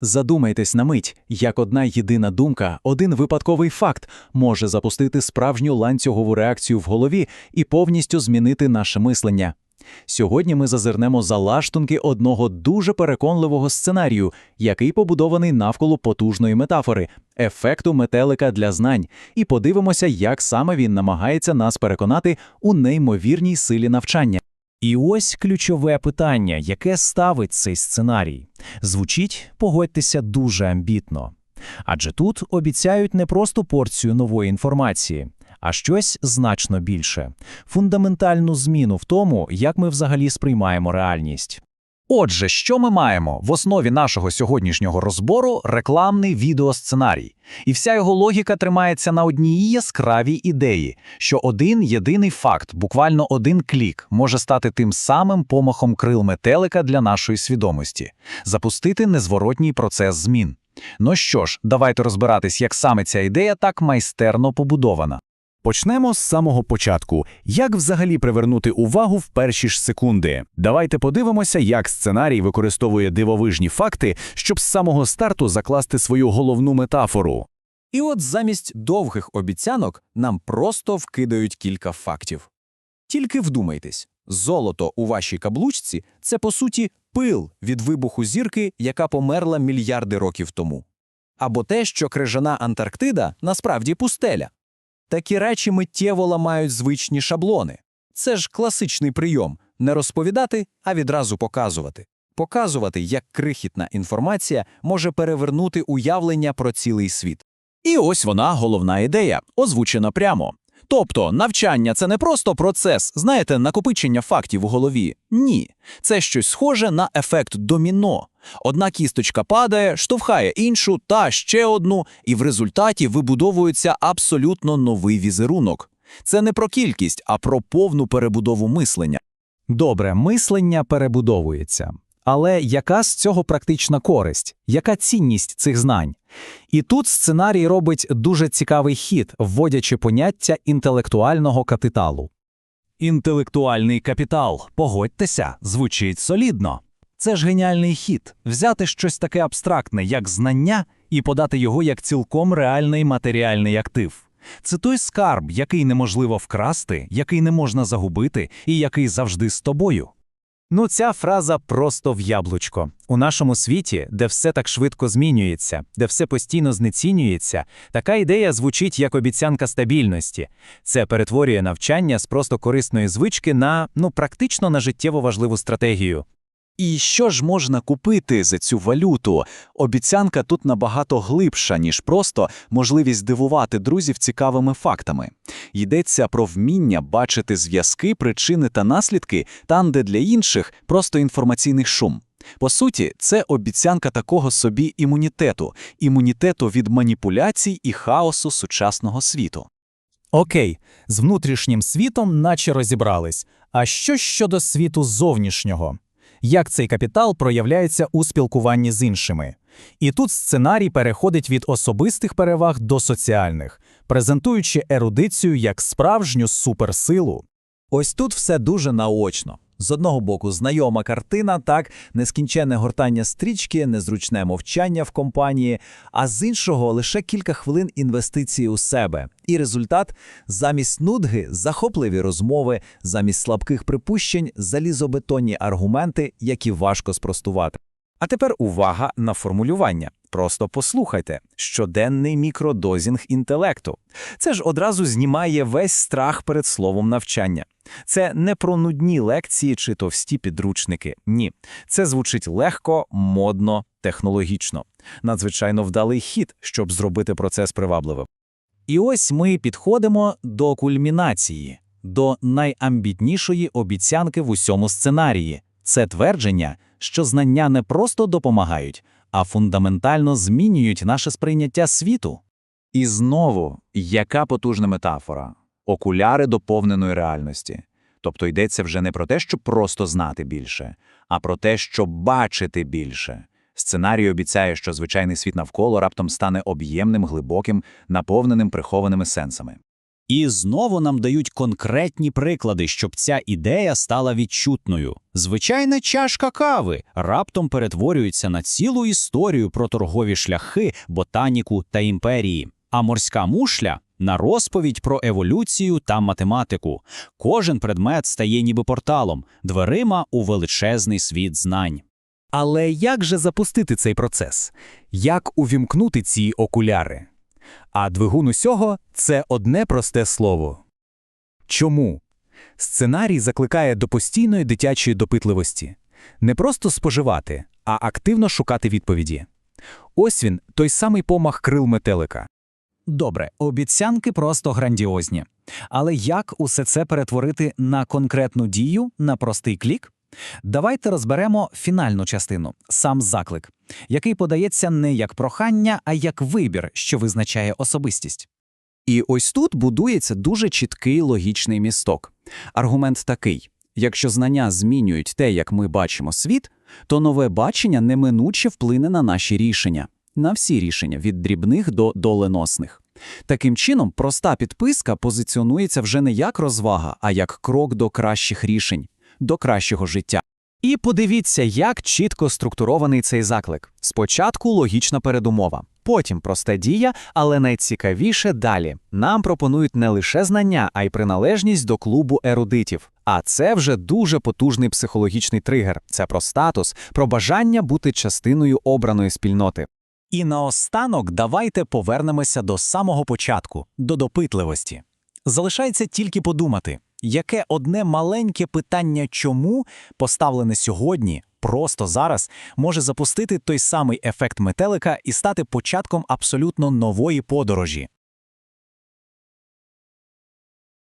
Задумайтесь на мить, як одна єдина думка, один випадковий факт може запустити справжню ланцюгову реакцію в голові і повністю змінити наше мислення. Сьогодні ми зазирнемо за лаштунки одного дуже переконливого сценарію, який побудований навколо потужної метафори ефекту метелика для знань, і подивимося, як саме він намагається нас переконати у неймовірній силі навчання. І ось ключове питання, яке ставить цей сценарій. Звучить, погодьтеся, дуже амбітно. Адже тут обіцяють не просто порцію нової інформації, а щось значно більше фундаментальну зміну в тому, як ми взагалі сприймаємо реальність. Отже, що ми маємо в основі нашого сьогоднішнього розбору рекламний відеосценарій. І вся його логіка тримається на одній яскравій ідеї, що один єдиний факт, буквально один клік, може стати тим самим помахом крил метелика для нашої свідомості, запустити незворотній процес змін. Ну що ж, давайте розбиратись, як саме ця ідея так майстерно побудована. Почнемо з самого початку. Як взагалі привернути увагу в перші ж секунди? Давайте подивимося, як сценарій використовує дивовижні факти, щоб з самого старту закласти свою головну метафору. І от замість довгих обіцянок нам просто вкидають кілька фактів. Тільки вдумайтесь, золото у вашій каблучці – це, по суті, пил від вибуху зірки, яка померла мільярди років тому. Або те, що крижана Антарктида насправді пустеля. Такі речі миттєво ламають звичні шаблони. Це ж класичний прийом – не розповідати, а відразу показувати. Показувати, як крихітна інформація може перевернути уявлення про цілий світ. І ось вона головна ідея, озвучена прямо. Тобто навчання це не просто процес, знаєте, накопичення фактів у голові. Ні, це щось схоже на ефект доміно. Одна кісточка падає, штовхає іншу та ще одну, і в результаті вибудовується абсолютно новий візерунок. Це не про кількість, а про повну перебудову мислення. Добре, мислення перебудовується. Але яка з цього практична користь? Яка цінність цих знань? І тут сценарій робить дуже цікавий хід, вводячи поняття інтелектуального капіталу. Інтелектуальний капітал, погодьтеся, звучить солідно. Це ж геніальний хід взяти щось таке абстрактне, як знання, і подати його як цілком реальний матеріальний актив. Це той скарб, який неможливо вкрасти, який не можна загубити і який завжди з тобою. Ну, ця фраза просто в яблучко. У нашому світі, де все так швидко змінюється, де все постійно знецінюється, така ідея звучить як обіцянка стабільності. Це перетворює навчання з просто корисної звички на ну практично на життєво важливу стратегію. І що ж можна купити за цю валюту? Обіцянка тут набагато глибша, ніж просто можливість дивувати друзів цікавими фактами. Йдеться про вміння бачити зв'язки, причини та наслідки там, де для інших просто інформаційний шум. По суті, це обіцянка такого собі імунітету, імунітету від маніпуляцій і хаосу сучасного світу. Окей, з внутрішнім світом наче розібрались. А що щодо світу зовнішнього? Як цей капітал проявляється у спілкуванні з іншими? І тут сценарій переходить від особистих переваг до соціальних, презентуючи ерудицію як справжню суперсилу. Ось тут все дуже наочно. З одного боку, знайома картина, так, нескінченне гортання стрічки, незручне мовчання в компанії, а з іншого лише кілька хвилин інвестиції у себе. І результат замість нудги захопливі розмови, замість слабких припущень залізобетонні аргументи, які важко спростувати. А тепер увага на формулювання. Просто послухайте щоденний мікродозінг інтелекту. Це ж одразу знімає весь страх перед словом навчання. Це не про нудні лекції чи товсті підручники. Ні, це звучить легко, модно, технологічно. Надзвичайно вдалий хід, щоб зробити процес привабливим. І ось ми підходимо до кульмінації, до найамбітнішої обіцянки в усьому сценарії. Це твердження, що знання не просто допомагають, а фундаментально змінюють наше сприйняття світу. І знову, яка потужна метафора окуляри доповненої реальності. Тобто йдеться вже не про те, щоб просто знати більше, а про те, щоб бачити більше. Сценарій обіцяє, що звичайний світ навколо раптом стане об'ємним, глибоким, наповненим прихованими сенсами. І знову нам дають конкретні приклади, щоб ця ідея стала відчутною. Звичайна чашка кави раптом перетворюється на цілу історію про торгові шляхи, ботаніку та імперії. А морська мушля на розповідь про еволюцію та математику. Кожен предмет стає ніби порталом, дверима у величезний світ знань. Але як же запустити цей процес? Як увімкнути ці окуляри? А двигун усього це одне просте слово. Чому? Сценарій закликає до постійної дитячої допитливості. Не просто споживати, а активно шукати відповіді. Ось він, той самий помах крил метелика. Добре, обіцянки просто грандіозні. Але як усе це перетворити на конкретну дію, на простий клік? Давайте розберемо фінальну частину, сам заклик, який подається не як прохання, а як вибір, що визначає особистість. І ось тут будується дуже чіткий логічний місток. Аргумент такий: якщо знання змінюють те, як ми бачимо світ, то нове бачення неминуче вплине на наші рішення, на всі рішення від дрібних до доленосних. Таким чином, проста підписка позиціонується вже не як розвага, а як крок до кращих рішень, до кращого життя. І подивіться, як чітко структурований цей заклик. Спочатку логічна передумова, потім проста дія, але найцікавіше далі. Нам пропонують не лише знання, а й приналежність до клубу ерудитів. А це вже дуже потужний психологічний тригер. Це про статус, про бажання бути частиною обраної спільноти. І наостанок давайте повернемося до самого початку, до допитливості. Залишається тільки подумати, яке одне маленьке питання чому, поставлене сьогодні, просто зараз, може запустити той самий ефект метелика і стати початком абсолютно нової подорожі.